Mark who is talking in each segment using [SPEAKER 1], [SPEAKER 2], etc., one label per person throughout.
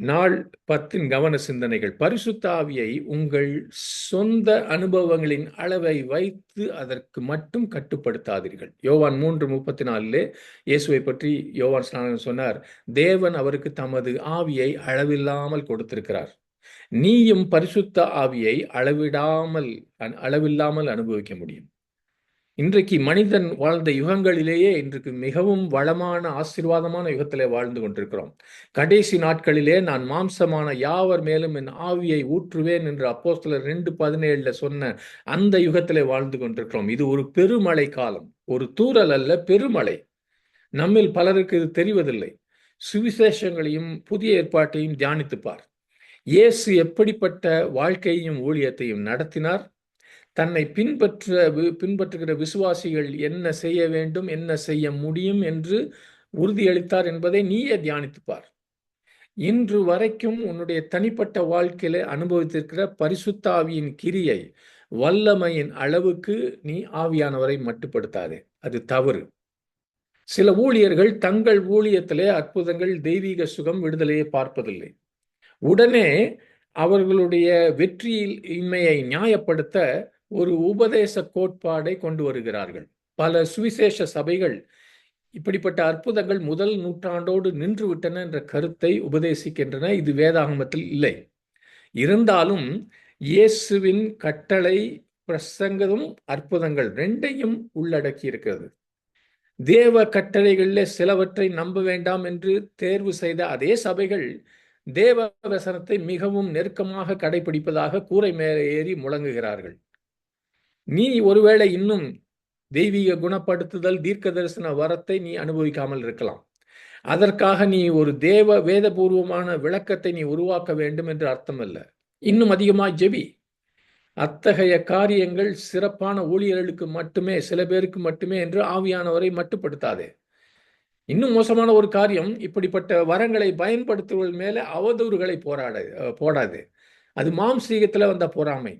[SPEAKER 1] நாள் பத்தின் கவன சிந்தனைகள். பரிசுத்த ஆவியை உங்கள் சொந்த அனுபவங்களின் அளவை வைத்து அதற்கு மட்டும் கட்டுப்படுத்தாதீர்கள். யோவான் மூன்று முப்பத்தி நாலிலே இயேசுவை பற்றி யோவான் ஸ்நானன் சொன்னார் தேவன் அவருக்கு தமது ஆவியை அளவில்லாமல் கொடுத்திருக்கிறார். நீயும் பரிசுத்த ஆவியை அளவிடாமல் அளவில்லாமல் அனுபவிக்க முடியும். இன்றைக்கு மனிதன் வாழ்ந்த யுகங்களிலேயே இன்றைக்கு மிகவும் வளமான ஆசீர்வாதமான யுகத்திலே வாழ்ந்து கொண்டிருக்கிறோம். கடைசி நாட்களிலே நான் மாம்சமான யாவர் மேலும் என் ஆவியை ஊற்றுவேன் என்று அப்போஸ்தலர் ரெண்டு பதினேழுல சொன்ன அந்த யுகத்திலே வாழ்ந்து கொண்டிருக்கிறோம். இது ஒரு பெருமழை காலம். ஒரு தூரல் அல்ல பெருமழை. நம்மில் பலருக்கு இது தெரிவதில்லை. சுவிசேஷங்களையும் புதிய ஏற்பாட்டையும் தியானித்துப்பார். இயேசு எப்படிப்பட்ட வாழ்க்கையையும் ஊழியத்தையும் நடத்தினார்? தன்னை பின்பற்ற பின்பற்றுகிற விசுவாசிகள் என்ன செய்ய வேண்டும் என்ன செய்ய முடியும் என்று உறுதியளித்தார் என்பதை நீயே தியானித்துப்பார். இன்று வரைக்கும் உன்னுடைய தனிப்பட்ட வாழ்க்கையில அனுபவித்திருக்கிற பரிசுத்தாவியின் கிரியை வல்லமையின் அளவுக்கு நீ ஆவியானவரை மட்டுப்படுத்தாதே. அது தவறு. சில ஊழியர்கள் தங்கள் ஊழியத்திலே அற்புதங்கள் தெய்வீக சுகம் விடுதலையை பார்ப்பதில்லை. உடனே அவர்களுடைய வெற்றியில் இன்மையை நியாயப்படுத்த ஒரு உபதேச கோட்பாடை கொண்டு வருகிறார்கள். பல சுவிசேஷ சபைகள் இப்படிப்பட்ட அற்புதங்கள் முதல் நூற்றாண்டோடு நின்றுவிட்டன என்ற கருத்தை உபதேசிக்கின்றன. இது வேதாகமத்தில் இல்லை. இருந்தாலும் இயேசுவின் கட்டளை பிரசங்கதும் அற்புதங்கள் ரெண்டையும் உள்ளடக்கி இருக்கிறது தேவ கட்டளைகளில் சிலவற்றை நம்ப வேண்டாம் என்று தேர்வு செய்த அதே சபைகள் தேவ வசனத்தை மிகவும் நெருக்கமாக கடைபிடிப்பதாக கூரை மேலே ஏறி முழங்குகிறார்கள். நீ ஒருவேளை இன்னும் தெய்வீக குணப்படுத்துதல் தீர்க்க தரிசன வரத்தை நீ அனுபவிக்காமல் இருக்கலாம். அதற்காக நீ ஒரு தேவ வேதபூர்வமான விளக்கத்தை நீ உருவாக்க வேண்டும் என்று அர்த்தம் அல்ல இன்னும் அதிகமாக ஜெபி. அத்தகைய காரியங்கள் சிறப்பான ஊழியர்களுக்கு மட்டுமே சில பேருக்கு மட்டுமே என்று ஆவியானவரை மட்டுப்படுத்தாதே. இன்னும் மோசமான ஒரு காரியம் இப்படிப்பட்ட வரங்களை பயன்படுத்துவதன் மேலே அவதூறுகளை போராட போடாது. அது மாம்சீகத்தில் வந்த பொறாமை.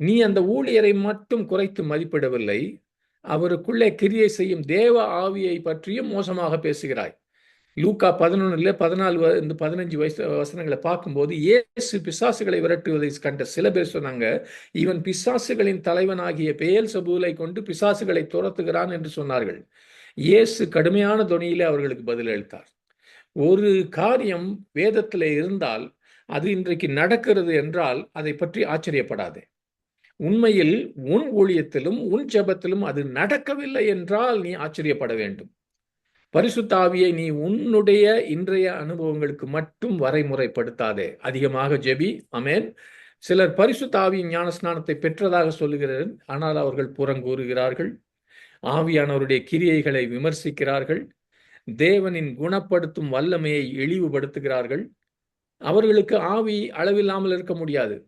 [SPEAKER 1] நீ அந்த ஊழியரை மட்டும் குறைத்து மதிப்பிடவில்லை அவருக்குள்ளே கிரியை செய்யும் தேவ ஆவியை பற்றியும் மோசமாக பேசுகிறாய். லூக்கா பதினொன்னுல பதினாலு இந்த பதினஞ்சு வயசு வசனங்களை பார்க்கும்போது இயேசு பிசாசுகளை விரட்டுவதை கண்ட சில பேர் சொன்னாங்க இவன் பிசாசுகளின் தலைவனாகிய பெயல் சபூலை கொண்டு பிசாசுகளை துரத்துகிறான் என்று சொன்னார்கள். இயேசு கடுமையான துணியிலே அவர்களுக்கு பதிலளித்தார் ஒரு காரியம் வேதத்தில் இருந்தால் அது இன்றைக்கு நடக்கிறது என்றால் அதை பற்றி ஆச்சரியப்படாதே. உண்மையில் உன் ஊழியத்திலும் உன் ஜபத்திலும் அது நடக்கவில்லை என்றால் நீ ஆச்சரியப்பட வேண்டும். பரிசுத்தாவியை நீ உன்னுடைய இன்றைய அனுபவங்களுக்கு மட்டும் வரைமுறைப்படுத்தாதே. அதிகமாக ஜெபி. அமேன் சிலர் பரிசுத்தாவியின் ஞானஸ்நானத்தை பெற்றதாக சொல்லுகிறார் ஆனால் அவர்கள் புறங்கூறுகிறார்கள் ஆவியானவருடைய கிரியைகளை விமர்சிக்கிறார்கள். தேவனின் குணப்படுத்தும் வல்லமையை இழிவுபடுத்துகிறார்கள். அவர்களுக்கு ஆவி அளவில்லாமல் இருக்க முடியாது.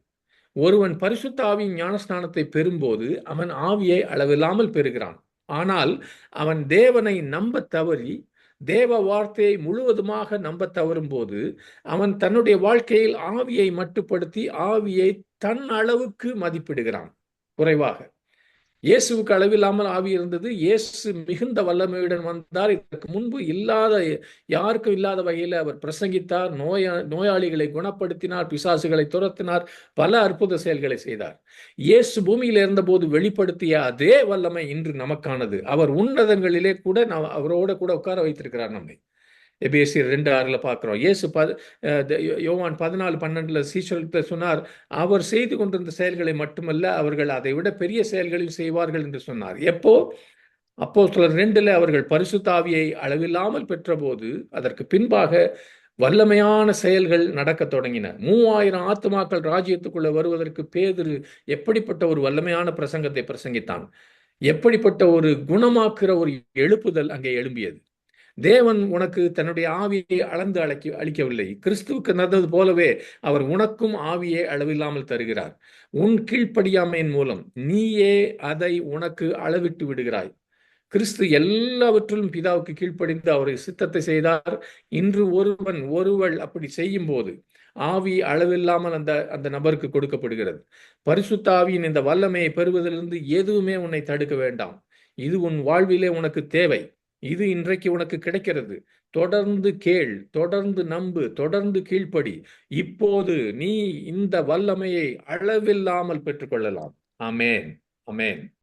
[SPEAKER 1] ஒருவன் பரிசுத்த ஆவியின் ஞானஸ்நானத்தை பெறும்போது அவன் ஆவியை அளவில்லாமல் பெறுகிறான். ஆனால் அவன் தேவனை நம்ப தவறி தேவ வார்த்தையை முழுவதுமாக நம்ப தவறும் போது அவன் தன்னுடைய வாழ்க்கையில் ஆவியை மட்டுப்படுத்தி ஆவியை தன் அளவுக்கு மதிப்பிடுகிறான். குறைவாக. இயேசுவுக்கு அளவில்லாமல் ஆவி இருந்தது. இயேசு மிகுந்த வல்லமையுடன் வந்தார். இதற்கு முன்பு இல்லாத யாருக்கும் இல்லாத வகையில் அவர் பிரசங்கித்தார். நோயா நோயாளிகளை குணப்படுத்தினார். பிசாசுகளை துரத்தினார். பல அற்புத செயல்களை செய்தார். இயேசு பூமியில் இருந்தபோது வெளிப்படுத்திய அதே வல்லமை இன்று நமக்கானது. அவர் உன்னதங்களிலே கூட அவரோட கூட உட்கார வைத்திருக்கிறார் நம்மை. எபிஎஸ்சி ரெண்டு ஆறில் பார்க்குறோம். இயேசு பத யோவான் பதினாலு பன்னெண்டில் சீசர்கிட்ட சொன்னார் அவர் செய்து கொண்டிருந்த செயல்களை மட்டுமல்ல அவர்கள் அதை விட பெரிய செயல்களையும் செய்வார்கள் என்று சொன்னார். எப்போ? அப்போ சிலர் ரெண்டில் அவர்கள் பரிசுத்தாவியை அளவில்லாமல் பெற்றபோது அதற்கு பின்பாக வல்லமையான செயல்கள் நடக்க தொடங்கின. மூவாயிரம் ஆத்துமாக்கள் ராஜ்யத்துக்குள்ளே வருவதற்கு பேதிரு எப்படிப்பட்ட ஒரு வல்லமையான பிரசங்கத்தை பிரசங்கித்தான்? எப்படிப்பட்ட ஒரு குணமாக்குற ஒரு எழுப்புதல் அங்கே எழும்பியது? தேவன் உனக்கு தன்னுடைய ஆவியை அளந்து அழைக்க அளிக்கவில்லை. கிறிஸ்துவுக்கு நடந்தது போலவே அவர் உனக்கும் ஆவியை அளவில்லாமல் தருகிறார். உன் கீழ்ப்படியாமையின் மூலம் நீயே அதை உனக்கு அளவிட்டு விடுகிறாய். கிறிஸ்து எல்லாவற்றிலும் பிதாவுக்கு கீழ்ப்படிந்து அவரை சித்தத்தை செய்தார். இன்று ஒருவன் ஒருவள் அப்படி செய்யும் போது ஆவி அளவில்லாமல் அந்த அந்த நபருக்கு கொடுக்கப்படுகிறது. பரிசுத்தாவியின் இந்த வல்லமையை பெறுவதிலிருந்து எதுவுமே உன்னை தடுக்க வேண்டாம். இது உன் வாழ்விலே உனக்கு தேவை. இது இன்றைக்கு உனக்கு கிடைக்கிறது. தொடர்ந்து கேள் தொடர்ந்து நம்பு தொடர்ந்து கீழ்ப்படி. இப்போது நீ இந்த வல்லமையை அளவில்லாமல் பெற்றுக்கொள்ளலாம். அமேன் அமேன்